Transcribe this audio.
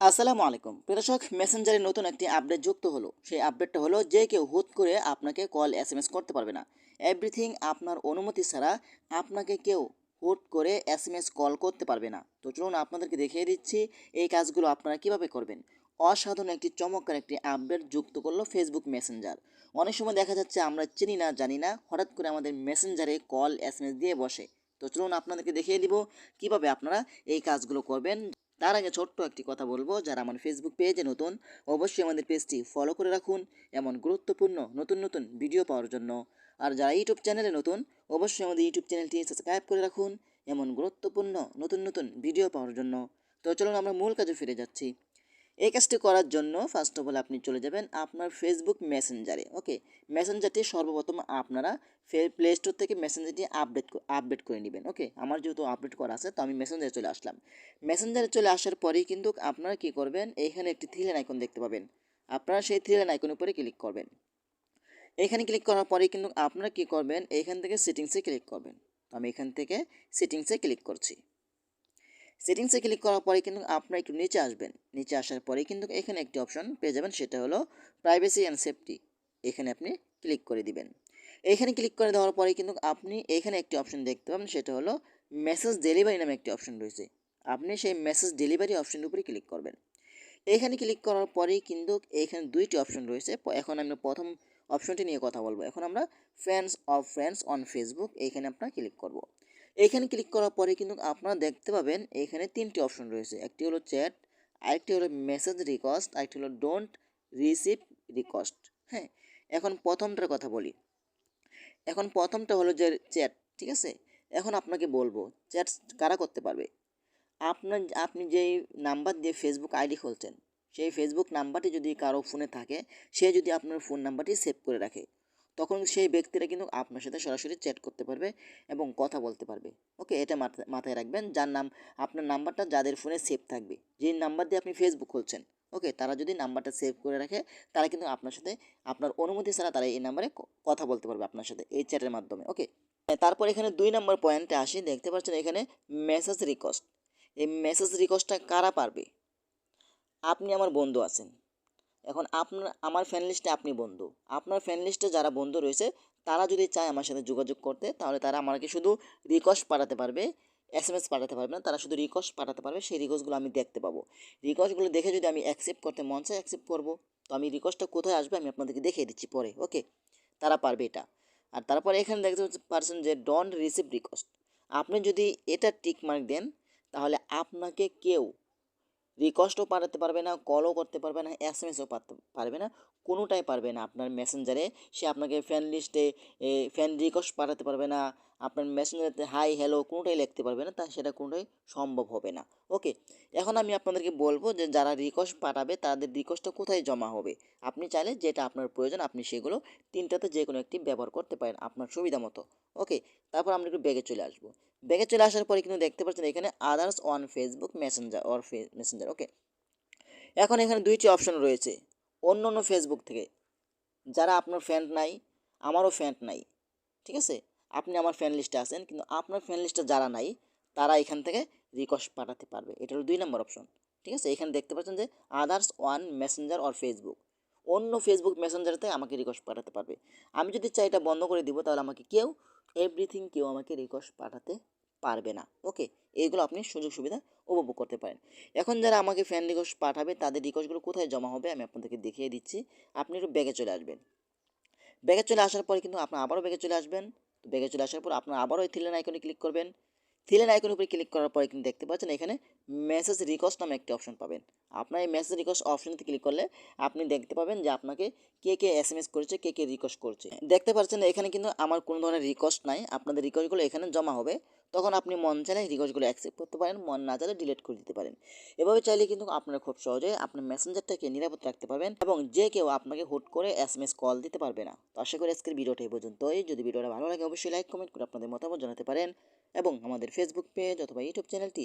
আসসালামু আলাইকুম। প্রদর্শক মেসেঞ্জারে নতুন একটি আপডেট যুক্ত হলো। সেই আপডেটটা হলো যে কেউ হুট করে আপনাকে কল এস এম এস করতে পারবে না। এভরিথিং আপনার অনুমতি ছাড়া আপনাকে কেউ হুট করে এস এম এস কল করতে পারবে না। তো চলুন আপনাদেরকে দেখিয়ে দিচ্ছি এই কাজগুলো আপনারা কীভাবে করবেন। অসাধারণ একটি চমৎকার একটি আপডেট যুক্ত করল ফেসবুক মেসেঞ্জার অনেক সময় দেখা যাচ্ছে আমরা চিনি না, জানি না, হঠাৎ করে আমাদের মেসেঞ্জারে কল এস এম এস দিয়ে বসে। তো চলুন আপনাদেরকে দেখিয়ে দিব কীভাবে আপনারা এই কাজগুলো করবেন। তার আগে ছোট্ট একটি কথা বলব, যারা আমার ফেসবুক পেজে নতুন, অবশ্যই আমাদের পেজটি ফলো করে রাখুন এমন গুরুত্বপূর্ণ নতুন নতুন ভিডিও পাওয়ার জন্য। আর যারা ইউটিউব চ্যানেলে নতুন, অবশ্যই আমাদের ইউটিউব চ্যানেলটি সাবস্ক্রাইব করে রাখুন এমন গুরুত্বপূর্ণ নতুন নতুন ভিডিও পাওয়ার জন্য। তো চলুন আমরা মূল কাজে ফিরে যাচ্ছি। এই কাজটি করার জন্য ফার্স্ট অফ অল আপনি চলে যাবেন আপনার ফেসবুক মেসেঞ্জারে ওকে মেসেঞ্জারটি সর্বপ্রথম আপনারা প্লে স্টোর থেকে মেসেঞ্জারটি আপডেট আপডেট করে নেবেন ওকে আমার যেহেতু আপডেট করা আছে, তো আমি মেসেঞ্জারে চলে আসলাম। মেসেঞ্জারে চলে আসার পরেই কিন্তু আপনারা কি করবেন? এইখানে একটি থ্রিলেন আইকন দেখতে পাবেন। আপনারা সেই থ্রিলেন আইকনের উপরে ক্লিক করবেন। এখানে ক্লিক করার পরেই কিন্তু আপনারা কি করবেন? এইখান থেকে সেটিংসে ক্লিক করবেন। তো আমি এখান থেকে সেটিংসে ক্লিক করছি। সেটিংসে ক্লিক করার পরে কিন্তু আপনারা একটু নিচে আসবেন। নিচে আসার পরে কিন্তু এখানে একটি অপশন পেয়ে যাবেন, সেটা হলো প্রাইভেসি অ্যান্ড সেফটি এখানে আপনি ক্লিক করে দিবেন। এখানে ক্লিক করে দেওয়ার পরে কিন্তু আপনি এখানে একটি অপশন দেখতে পাবেন, সেটা হলো মেসেজ ডেলিভারি নামে একটি অপশন রয়েছে। আপনি সেই মেসেজ ডেলিভারি অপশনের উপরে ক্লিক করবেন। এখানে ক্লিক করার পরেই কিন্তু এখানে দুইটি অপশন রয়েছে। এখন আমরা প্রথম অপশনটি নিয়ে কথা বলব। এখন আমরা friends of friends on Facebook এইখানে আপনার ক্লিক করব। এইখানে ক্লিক করার পরে কিন্তু আপনারা দেখতে পাবেন এখানে তিনটি অপশন রয়েছে। একটি হলো চ্যাট আরেকটি হলো মেসেজ রিকোয়েস্ট আরেকটি হলো ডোন্ট রিসিভ রিকোয়েস্ট হ্যাঁ এখন প্রথমটার কথা বলি। এখন প্রথমটা হলো যে চ্যাট ঠিক আছে? এখন আপনাকে বলব চ্যাট কারা করতে পারবে? আপনার, আপনি যেই নাম্বার দিয়ে ফেসবুক আইডি খুলছেন, সেই ফেসবুক নাম্বারটি যদি কারও ফোনে থাকে, সে যদি আপনার ফোন নাম্বারটি সেভ করে রাখে। তখন সেই ব্যক্তিরা কিন্তু আপনার সাথে সরাসরি চ্যাট করতে পারবে এবং কথা বলতে পারবে। ওকে এটা মাথায় রাখবেন। যার নাম, আপনার নাম্বারটা যাদের ফোনে সেভ থাকবে। যে নাম্বার দিয়ে আপনি ফেসবুক খুলছেন ওকে তারা যদি নাম্বারটা সেভ করে রাখে, তারা কিন্তু আপনার সাথে, আপনার অনুমতি ছাড়া তারা এই নাম্বারে কথা বলতে পারবে আপনার সাথে এই চ্যাটের মাধ্যমে ওকে তারপর এখানে দুই নম্বর পয়েন্টে আসি। দেখতে পাচ্ছেন এখানে মেসেজ রিকোয়েস্ট এই মেসেজ রিকোয়েস্টটা কারা পারবে? আপনি আমার বন্ধু আছেন। এখন আপনার, আমার ফ্যান লিস্টে আপনি বন্ধু। আপনার ফ্যান লিস্টে যারা বন্ধু রয়েছে, তারা যদি চায় আমার সাথে যোগাযোগ করতে, তাহলে তারা আমাকে শুধু রিকোয়েস্ট পাঠাতে পারবে এস এম এস পাঠাতে পারবে না, তারা শুধু রিকোয়েস্ট পাঠাতে পারবে, সেই রিকোয়েস্টগুলো আমি দেখতে পাবো। রিকোয়েস্টগুলো দেখে যদি আমি অ্যাকসেপ্ট করতে মন চাই অ্যাকসেপ্ট করব। তো আমি রিকোয়েস্টটা কোথায় আসবে, আমি আপনাদেরকে দেখিয়ে দিচ্ছি পরে ওকে তারা পারবে এটা। আর তারপরে এখানে দেখতে পারছেন যে ডোন্ট রিসিভ রিকোয়েস্ট আপনি যদি এটা টিক মার্ক দেন, তাহলে আপনাকে কেউ রিকোয়েস্টও পাঠাতে পারবে না কলও করতে পারবে না এস এম এসও পারবে না, কোনোটাই পারবে না। আপনার মেসেঞ্জারে সে আপনাকে ফ্যান লিস্টে ফ্যান রিকোয়েস্ট পাঠাতে পারবে না, আপনার মেসেঞ্জারে হাই হ্যালো কোনোটাই লিখতে পারবে না, তা সেটা কোনোটাই সম্ভব হবে না। ওকে এখন আমি আপনাদেরকে বলব যে যারা রিকোয়েস্ট পাঠাবে, তাদের রিকোয়েস্টটা কোথায় জমা হবে? আপনি চাইলে যেটা আপনার প্রয়োজন, আপনি সেগুলো তিনটাতে যে কোনো একটি ব্যবহার করতে পারেন আপনার সুবিধা মতো। ওকে তারপর আমরা একটু ব্যাগে চলে আসব। ব্যাগে চলে আসার পরে কিন্তু দেখতে পাচ্ছেন এখানে others on Facebook messenger or messenger okay এখন এখানে দুইটি অপশন রয়েছে, অন্য অন্য ফেসবুক থেকে। যারা আপনার ফ্যান্ট নাই, আমারও ফ্যান্ট নাই, ঠিক আছে? আপনি আমার ফ্যান লিস্টে আছেন, কিন্তু আপনার ফ্যান লিস্টে যারা নাই, তারা এখান থেকে রিকোয়েস্ট পাঠাতে পারবে। এটা হলো দুই নম্বর অপশন ঠিক আছে? এখানে দেখতে পাচ্ছেন যে others on messenger or Facebook অন্য ফেসবুক মেসেঞ্জারতে আমাকে রিকোয়েস্ট পাঠাতে পারবে। আমি যদি চাই এটা বন্ধ করে দিব, তাহলে আমাকে কেউ এভরিথিং কেউ আমাকে রিকোয়েস্ট পাঠাতে পারবে না। ওকে এইগুলো আপনি সুযোগ সুবিধা উপভোগ করতে পারেন। এখন যারা আমাকে ফ্যান রিকোয়েস্ট পাঠাবে, তাদের রিকোয়েস্টগুলো কোথায় জমা হবে আমি আপনাদেরকে দেখিয়ে দিচ্ছি। আপনি একটু ব্যাগে চলে আসবেন। ব্যাগে চলে আসার পরে কিন্তু আপনার আবারও ব্যাগে চলে আসবেন। তো ব্যাগে চলে আসার পর আপনার আবারও এই থ্রিলেন আইকনে ক্লিক করবেন। থ্রিলেন আইকনের উপরে ক্লিক করার পরে কিন্তু দেখতে পাচ্ছেন এখানে মেসেজ রিকোয়েস্ট নামে একটি অপশন পাবেন। আপনার এই মেসেজ রিকোয়েস্ট অপশনতে ক্লিক করলে আপনি দেখতে পাবেন যে আপনাকে কে কে এস এম এস করেছে, কে কে রিকোয়েস্ট করছে। দেখতে পাচ্ছেন এখানে কিন্তু আমার কোনো ধরনের রিকোয়েস্ট নাই, আপনাদের রিকোয়েস্টগুলো এখানে জমা হবে। তখন আপনি মন চাইলে রিকোয়েস্টগুলো অ্যাকসেপ্ট করতে পারেন, মন না চাইলে ডিলিট করে দিতে পারেন। এভাবে চাইলে কিন্তু আপনারা খুব সহজে আপনার মেসেঞ্জারটাকে নিরাপদ রাখতে পারবেন এবং যে কেউ আপনাকে হুট করে এস এম এস কল দিতে পারবে না। তো আশা করি আজকের ভিডিওটা এই পর্যন্তই। যদি ভিডিওটা ভালো লাগে, অবশ্যই লাইক কমেন্ট করে আপনাদের মতামত জানাতে পারেন এবং আমাদের ফেসবুক পেজ অথবা ইউটিউব চ্যানেলটি